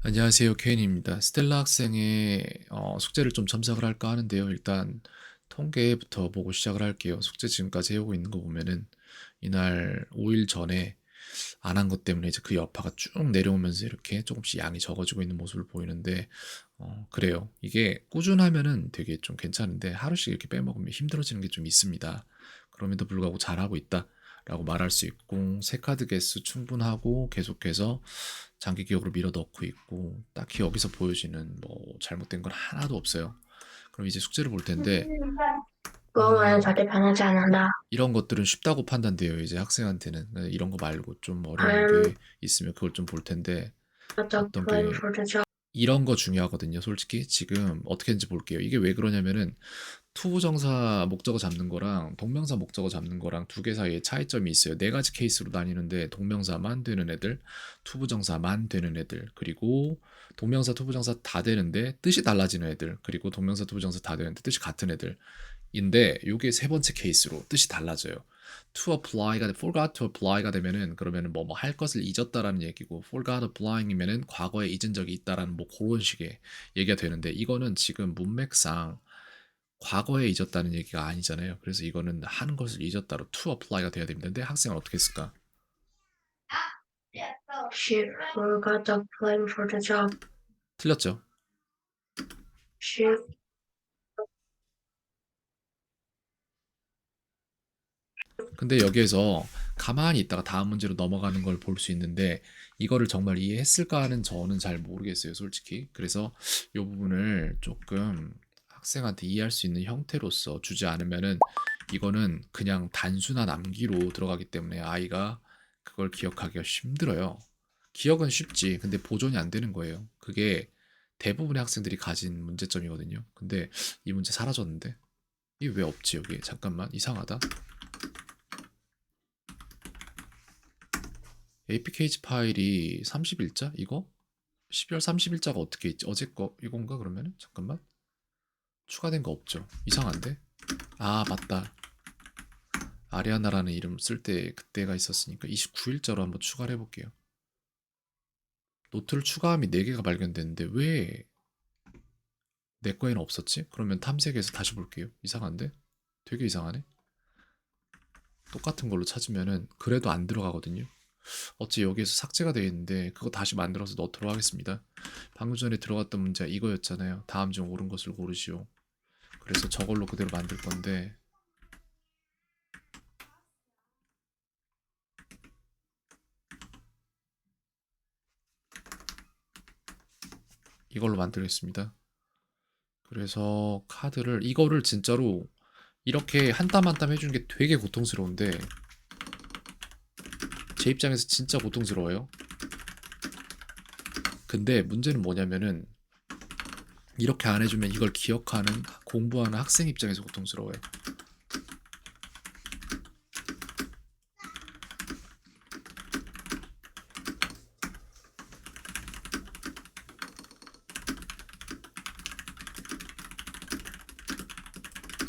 안녕하세요. 케인입니다. 스텔라 학생의 어, 숙제를 좀 첨삭을 할까 하는데요. 일단 통계부터 보고 시작을 할게요. 숙제 지금까지 해오고 있는 거 보면은 이날 5일 전에 안 한 것 때문에 이제 그 여파가 쭉 내려오면서 이렇게 조금씩 양이 적어지고 있는 모습을 보이는데 어, 그래요. 이게 꾸준하면은 되게 좀 괜찮은데 하루씩 이렇게 빼먹으면 힘들어지는 게 좀 있습니다. 그럼에도 불구하고 잘하고 있다. 라고 말할 수 있고 새 카드 개수 충분하고 계속해서 장기 기억으로 밀어 넣고 있고 딱히 여기서 보여지는 뭐 잘못된 건 하나도 없어요. 그럼 이제 숙제를 볼 텐데 음, 절대 변하지 않는다. 이런 것들은 쉽다고 판단돼요. 이제 학생한테는 네, 이런 거 말고 좀 어려운 게 있으면 그걸 좀 볼 텐데 But 어떤 게. 이런 거 중요하거든요. 솔직히 지금 어떻게 했는지 볼게요. 이게 왜 그러냐면은 투부정사 목적어 잡는 거랑 동명사 목적어 잡는 거랑 두 개 사이에 차이점이 있어요. 네 가지 케이스로 나뉘는데 동명사만 되는 애들, 투부정사만 되는 애들, 그리고 동명사 투부정사 다 되는데 뜻이 달라지는 애들, 그리고 동명사 투부정사 다 되는데 뜻이 같은 애들 인데 요게 세 번째 케이스로 뜻이 달라져요. to apply가 forgot to apply가 되면은 그러면은 뭐 뭐 할 것을 잊었다라는 얘기고 forgot applying이면은 과거에 잊은 적이 있다라는 뭐 그런 식의 얘기가 되는데 이거는 지금 문맥상 과거에 잊었다는 얘기가 아니잖아요. 그래서 이거는 하는 것을 잊었다로 to apply가 돼야 됩니다. 근데 학생은 어떻게 했을까? She forgot to play for the job. 틀렸죠. She 근데 여기에서 가만히 있다가 다음 문제로 넘어가는 걸 볼 수 있는데 이거를 정말 이해했을까 하는 저는 잘 모르겠어요, 솔직히. 그래서 이 부분을 조금 학생한테 이해할 수 있는 형태로서 주지 않으면은 이거는 그냥 단순한 암기로 들어가기 때문에 아이가 그걸 기억하기가 힘들어요. 기억은 쉽지. 근데 보존이 안 되는 거예요. 그게 대부분의 학생들이 가진 문제점이거든요. 근데 이 문제 사라졌는데? 이게 왜 없지, 여기? 잠깐만. 이상하다. APKG 파일이 30일자? 이거? 12월 30일자가 어떻게 있지? 어제 거 이건가 그러면은? 잠깐만. 추가된 거 없죠? 이상한데? 아, 맞다. 아리아나라는 이름 쓸 때 그때가 있었으니까 29일자로 한번 추가를 해볼게요. 노트를 추가함이 4개가 발견됐는데 왜 내 거에는 없었지? 그러면 탐색해서 다시 볼게요. 이상한데? 되게 이상하네? 똑같은 걸로 찾으면은 그래도 안 들어가거든요. 어찌 여기에서 삭제가 되어 있는데 그거 다시 만들어서 넣도록 하겠습니다. 방금 전에 들어갔던 문제가 이거였잖아요. 다음 중 옳은 것을 고르시오. 그래서 저걸로 그대로 만들 건데 이걸로 만들겠습니다. 그래서 카드를 이거를 진짜로 이렇게 한 땀 한 땀 해주는 게 되게 고통스러운데 제 입장에서 진짜 고통스러워요. 근데 문제는 뭐냐면은 이렇게 안 해주면 이걸 기억하는 공부하는 학생 입장에서 고통스러워요.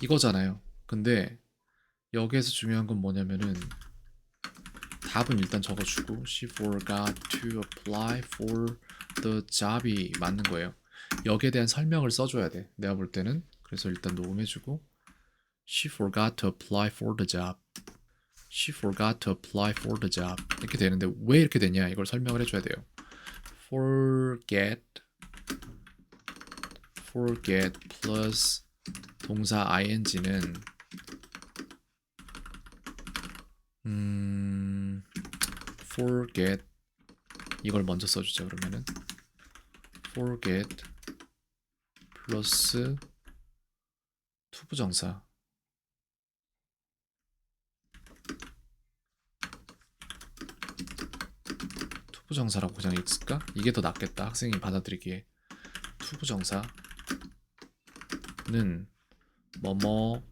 이거잖아요. 근데 여기에서 중요한 건 뭐냐면은 답은 일단 적어주고 she forgot to apply for the job이 맞는 거예요. 여기에 대한 설명을 써줘야 돼. 내가 볼 때는 그래서 일단 녹음해주고 she forgot to apply for the job. she forgot to apply for the job 이렇게 되는데 왜 이렇게 되냐 이걸 설명을 해줘야 돼요. forget forget plus 동사 ing는 음, forget. 이걸 먼저 써주자 그러면은. forget 플러스 투부정사. 투부정사라고 그냥 있을까? 이게 더 낫겠다 학생이 받아들이기에. 투부정사는 뭐뭐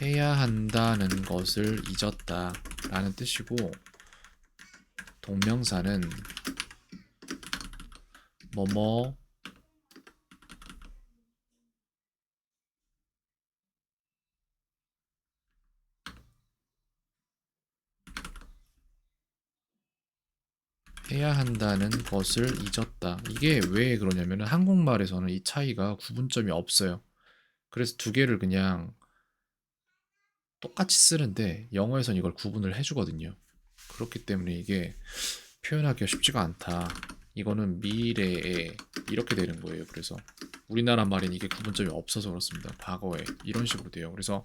해야 한다는 것을 잊었다 라는 뜻이고 동명사는 뭐뭐 해야 한다는 것을 잊었다. 이게 왜 그러냐면은 한국말에서는 이 차이가 구분점이 없어요. 그래서 두 개를 그냥 똑같이 쓰는데 영어에서는 이걸 구분을 해주거든요. 그렇기 때문에 이게 표현하기가 쉽지가 않다. 이거는 미래에 이렇게 되는 거예요. 그래서 우리나라 말엔 이게 구분점이 없어서 그렇습니다. 과거에 이런 식으로 돼요. 그래서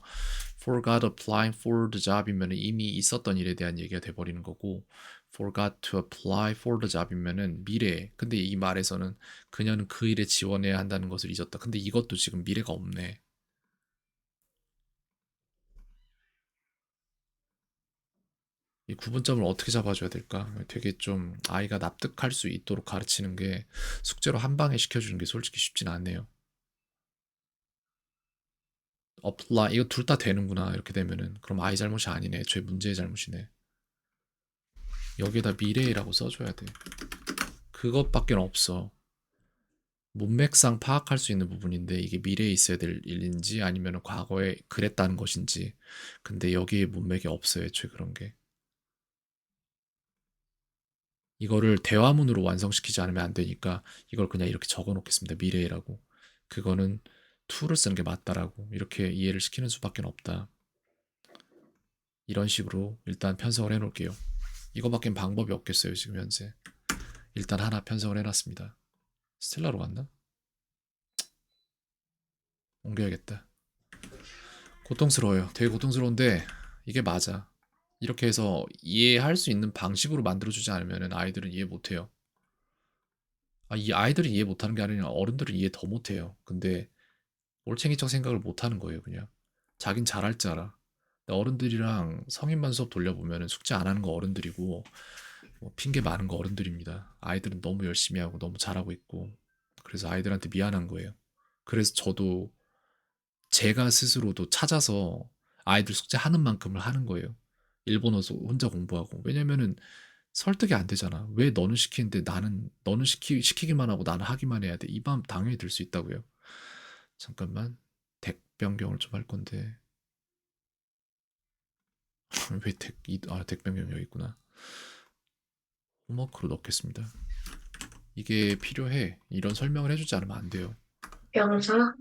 forgot applying for the job이면 이미 있었던 일에 대한 얘기가 돼버리는 거고 forgot to apply for the job이면은 미래. 근데 이 말에서는 그녀는 그 일에 지원해야 한다는 것을 잊었다. 근데 이것도 지금 미래가 없네. 이 구분점을 어떻게 잡아줘야 될까? 되게 좀 아이가 납득할 수 있도록 가르치는 게 숙제로 한 방에 시켜주는 게 솔직히 쉽진 않네요. apply 이거 둘 다 되는구나 이렇게 되면은 그럼 아이 잘못이 아니네. 제 문제의 잘못이네. 여기에다 미래라고 써줘야 돼. 그것밖에 없어. 문맥상 파악할 수 있는 부분인데 이게 미래에 있어야 될 일인지 아니면 과거에 그랬다는 것인지. 근데 여기에 문맥이 없어요. 애초에 그런 게. 이거를 대화문으로 완성시키지 않으면 안 되니까 이걸 그냥 이렇게 적어 놓겠습니다. 미래라고. 그거는 to를 쓰는 게 맞다라고 이렇게 이해를 시키는 수밖에 없다. 이런 식으로 일단 편성을 해 놓을게요. 이거밖엔 방법이 없겠어요, 지금 현재. 일단 하나 편성을 해 놨습니다. 스텔라로 갔나? 옮겨야겠다. 고통스러워요. 되게 고통스러운데 이게 맞아. 이렇게 해서 이해할 수 있는 방식으로 만들어주지 않으면 아이들은 이해 못해요. 아, 이 아이들이 이해 못하는 게 아니라 어른들은 이해 더 못해요. 근데 올챙이적 생각을 못하는 거예요, 그냥. 자긴 잘할 줄 알아. 어른들이랑 성인반 수업 돌려보면 숙제 안 하는 거 어른들이고 뭐 핑계 많은 거 어른들입니다. 아이들은 너무 열심히 하고 너무 잘하고 있고 그래서 아이들한테 미안한 거예요. 그래서 저도 제가 스스로도 찾아서 아이들 숙제 하는 만큼을 하는 거예요. 일본어도 혼자 공부하고. 왜냐면은 설득이 안 되잖아. 왜 너는 시키는데 나는 너는 시키 시키기만 하고 나는 하기만 해야 돼. 이 마음 당연히 들 수 있다고요. 잠깐만. 덱 변경을 좀 할 건데. 왜 덱, 이, 아, 덱 변경 여기 있구나. 홈워크로 넣겠습니다. 이게 필요해. 이런 설명을 해주지 않으면 안 돼요. 명사,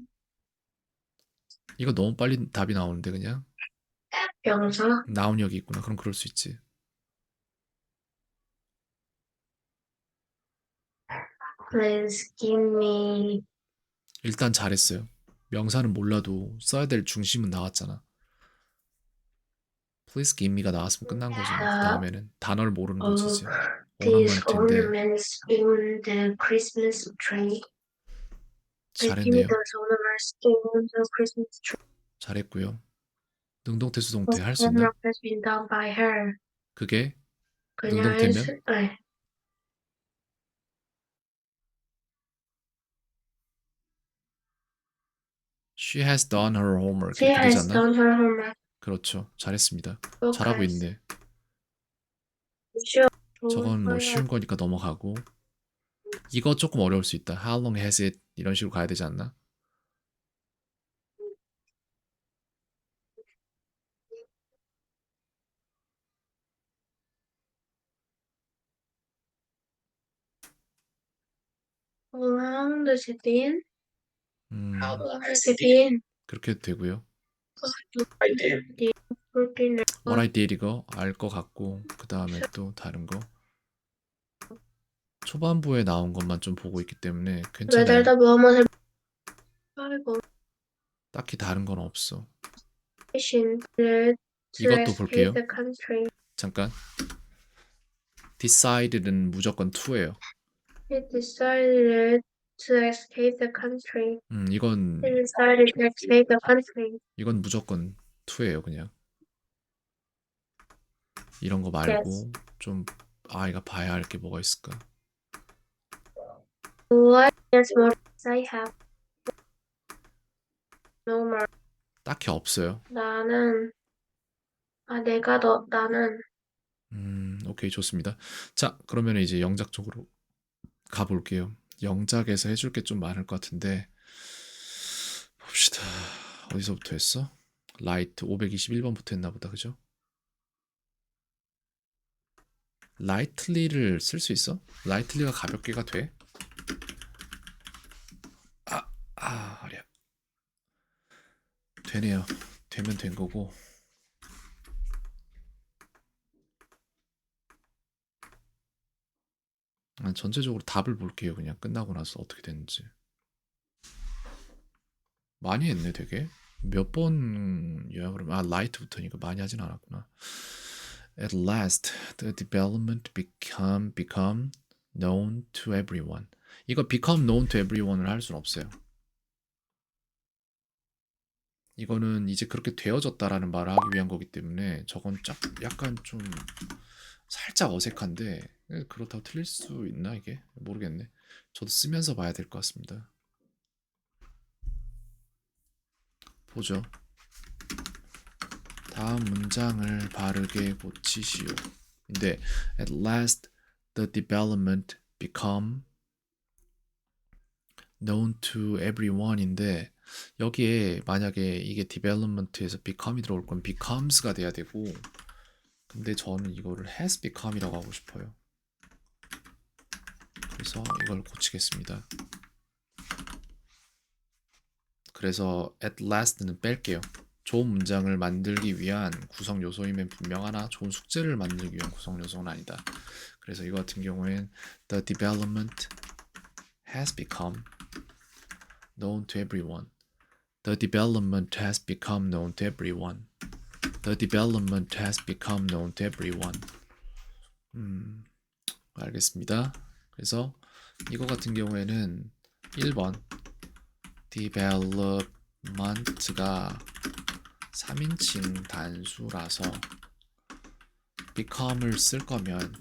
이거 너무 빨리 답이 나오는데 그냥 명사, 나온 여기 있구나. 그럼 그럴 수 있지. please give me 일단 잘했어요. 명사는 몰라도 써야 될 중심은 나왔잖아. Please give me가 나왔으면 끝난 거지. 그 다음에는 단어를 모르는 거지 이제. these ornaments in the Christmas tree. Please give me 잘했네요. those ornaments in the Christmas tree. 잘했고요. 능동태 수동태 The 할수 있나? homework has been done by her. 그게 그녀의 능동태면? 수- 네. She has done her homework She 이렇게 has done her homework. 그렇죠. 잘했습니다. Book 잘하고 has 있네. Sure. 저건 뭐 쉬운 거니까 넘어가고 이거 조금 어려울 수 있다. How long has it? 이런 식으로 가야 되지 않나? How long does it been? 음, How long has it been? 그렇게 되고요. Fourteen. What I did 이거 알 것 같고 그 다음에 또 다른 거 초반부에 나온 것만 좀 보고 있기 때문에 괜찮아요. 매달다 무엇을 아이고 딱히 다른 건 없어. 신을 이것도 볼게요. The. 잠깐. decided는 무조건 to예요. He decided to escape the country. 음, 이건 He decided to escape the country. 이건 무조건 to예요, 그냥. 이런 거 말고 좀 아이가 봐야 할 게 뭐가 있을까? What is more I have? No more. 딱히 없어요. 나는 아 내가 너 나는 음, 오케이, 좋습니다. 자, 그러면 이제 영작 쪽으로 가볼게요. 영작에서 해줄 게 좀 많을 것 같은데 봅시다. 어디서부터 했어? 라이트 521번부터 했나 보다, 그죠? lightly를 쓸 수 있어? lightly가 가볍게가 돼? 아, 아, 아리야. 되네요. 되면 된 거고. 전체적으로 답을 볼게요. 그냥 끝나고 나서 어떻게 됐는지. 많이 했네, 되게. 몇 번이야, 그러면. 아, light부터니까 많이 하진 않았구나. At last, the development become become known to everyone. 이거 become known to everyone을 할 수는 없어요. 이거는 이제 그렇게 되어졌다라는 말을 하기 위한 거기 때문에 저건 짝 약간 좀 살짝 어색한데 예, 그렇다고 틀릴 수 있나 이게 모르겠네. 저도 쓰면서 봐야 될 것 같습니다. 보죠. 다음 문장을 바르게 고치시오. 근데 at last the development become known to everyone인데 여기에 만약에 이게 development에서 become이 들어올 건 becomes가 돼야 되고 근데 저는 이거를 has become이라고 하고 싶어요. 그래서 이걸 고치겠습니다. 그래서 at last는 뺄게요. 좋은 문장을 만들기 위한 구성 요소이면 분명하나 좋은 숙제를 만들기 위한 구성 요소는 아니다. 그래서 이거 같은 경우엔 the development has become known to everyone. The development has become known to everyone. The development has become known to everyone. 음, 알겠습니다. 그래서 이거 같은 경우에는 1번 development가 3인칭 단수라서 become을 쓸 거면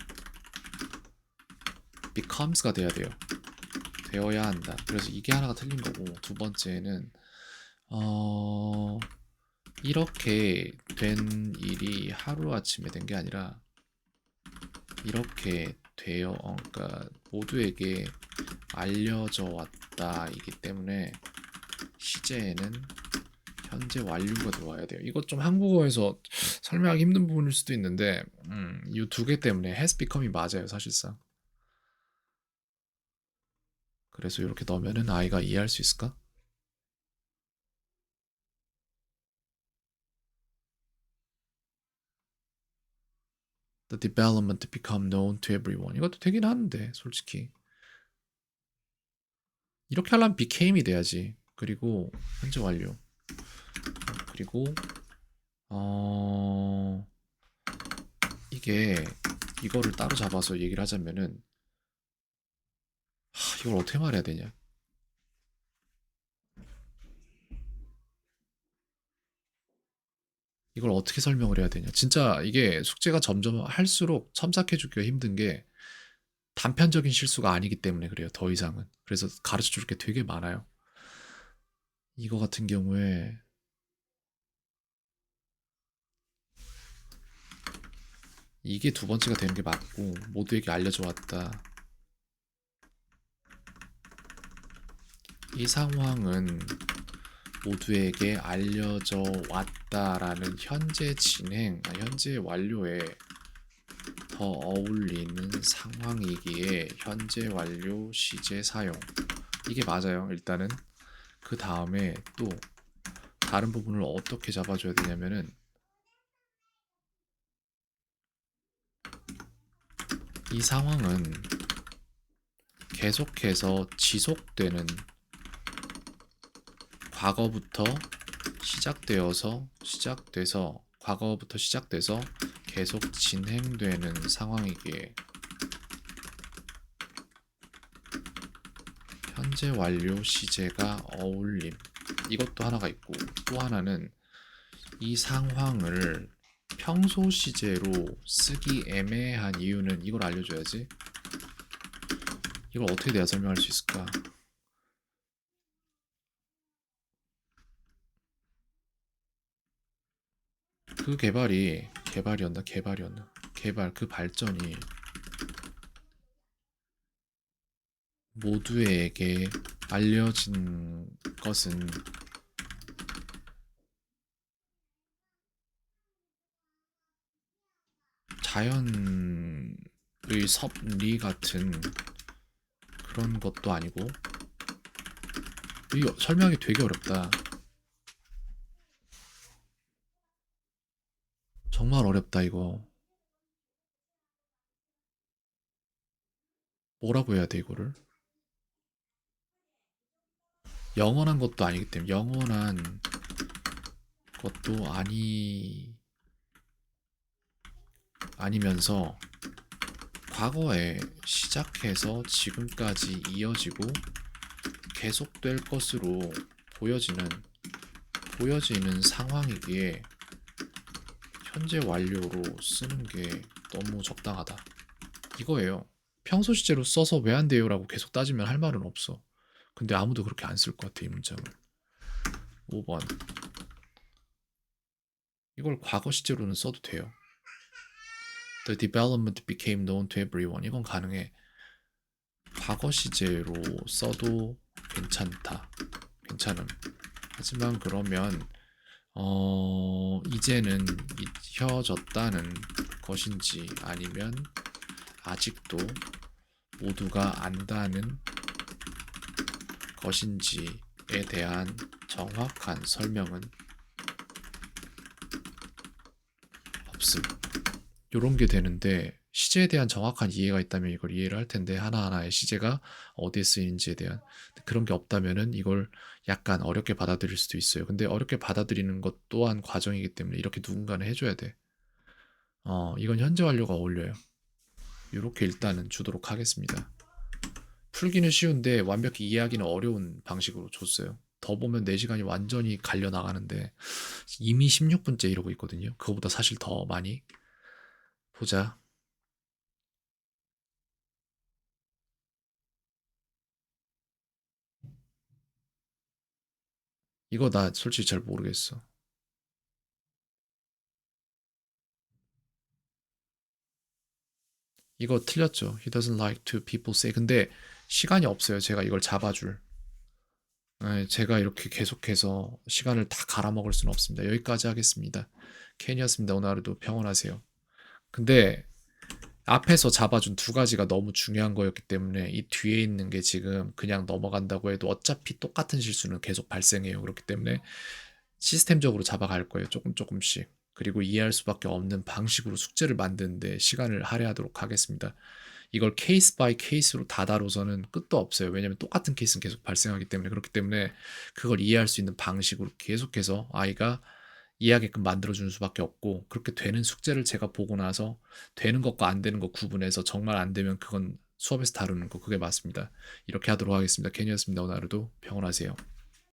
becomes가 돼야 돼요. 되어야 한다. 그래서 이게 하나가 틀린 거고 두 번째는 어 이렇게 된 일이 하루 아침에 된 게 아니라 이렇게 되어 어, 그러니까 모두에게 알려져 왔다이기 때문에 시제에는 현재 완료가 들어와야 돼요. 이것 좀 한국어에서 설명하기 힘든 부분일 수도 있는데 음, 이 두 개 때문에 has become이 맞아요, 사실상. 그래서 이렇게 넣으면은 아이가 이해할 수 있을까? The development become known to everyone. 이것도 되긴 하는데, 솔직히. 이렇게 하려면 became이 돼야지. 그리고 현재 완료. 그리고 어 이게 이거를 따로 잡아서 얘기를 하자면은 하, 이걸 어떻게 말해야 되냐? 이걸 어떻게 설명을 해야 되냐? 진짜 이게 숙제가 점점 할수록 첨삭해주기가 힘든 게 단편적인 실수가 아니기 때문에 그래요. 더 이상은. 그래서 가르쳐 줄 게 되게 많아요. 이거 같은 경우에 이게 두 번째가 되는 게 맞고 모두에게 알려져 왔다. 이 상황은 모두에게 알려져 왔다라는 현재 진행, 아, 현재 완료에 더 어울리는 상황이기에 현재 완료 시제 사용. 이게 맞아요. 일단은 그 다음에 또 다른 부분을 어떻게 잡아줘야 되냐면은 이 상황은 계속해서 지속되는 과거부터 시작되어서 시작돼서 과거부터 시작돼서 계속 진행되는 상황이기에 현재 완료 시제가 어울림. 이것도 하나가 있고 또 하나는 이 상황을 평소 시제로 쓰기 애매한 이유는 이걸 알려줘야지. 이걸 어떻게 내가 설명할 수 있을까 그 개발이 개발이었나 개발이었나 개발 그 발전이 모두에게 알려진 것은 자연 섭리 같은 그런 것도 아니고 이 설명이 되게 어렵다. 정말 어렵다 이거. 뭐라고 해야 돼 이거를? 영원한 것도 아니기 때문에 영원한 것도 아니 아니면서 과거에 시작해서 지금까지 이어지고 계속될 것으로 보여지는 보여지는 상황이기에 현재 완료로 쓰는 게 너무 적당하다. 이거예요. 평소 시제로 써서 왜 안 돼요 라고 계속 따지면 할 말은 없어. 근데 아무도 그렇게 안 쓸 것 같아, 이 문장을. 5번. 이걸 과거 시제로는 써도 돼요. The development became known to everyone. 이건 가능해. 과거 시제로 써도 괜찮다. 괜찮음. 하지만 그러면 어 이제는 잊혀졌다는 것인지 아니면 아직도 모두가 안다는 것인지에 대한 정확한 설명은 없음. 요런 게 되는데 시제에 대한 정확한 이해가 있다면 이걸 이해를 할 텐데 하나하나의 시제가 어디에 쓰이는지에 대한 그런 게 없다면은 이걸 약간 어렵게 받아들일 수도 있어요. 근데 어렵게 받아들이는 것 또한 과정이기 때문에 이렇게 누군가는 해줘야 돼. 어, 이건 현재 완료가 어울려요. 이렇게 일단은 주도록 하겠습니다. 풀기는 쉬운데 완벽히 이해하기는 어려운 방식으로 줬어요. 더 보면 4시간이 완전히 갈려 나가는데 이미 16분째 이러고 있거든요. 그거보다 사실 더 많이 보자. 이거 나 솔직히 잘 모르겠어. 이거 틀렸죠. He doesn't like to people say. 근데 시간이 없어요. 제가 이걸 잡아줄. 네, 제가 이렇게 계속해서 시간을 다 갈아먹을 수는 없습니다. 여기까지 하겠습니다. 캔이었습니다. 오늘 하루도 평온하세요. 근데 앞에서 잡아준 두 가지가 너무 중요한 거였기 때문에 이 뒤에 있는 게 지금 그냥 넘어간다고 해도 어차피 똑같은 실수는 계속 발생해요. 그렇기 때문에 시스템적으로 잡아갈 거예요. 조금 조금씩. 그리고 이해할 수밖에 없는 방식으로 숙제를 만드는데 시간을 할애하도록 하겠습니다. 이걸 케이스 바이 케이스로 다 다뤄서는 끝도 없어요. 왜냐면 똑같은 케이스는 계속 발생하기 때문에 그렇기 때문에 그걸 이해할 수 있는 방식으로 계속해서 아이가 이해하게끔 만들어주는 수밖에 없고 그렇게 되는 숙제를 제가 보고 나서 되는 것과 안 되는 것 구분해서 정말 안 되면 그건 수업에서 다루는 거 그게 맞습니다. 이렇게 하도록 하겠습니다. 케니였습니다. 오늘 하루도 평온하세요.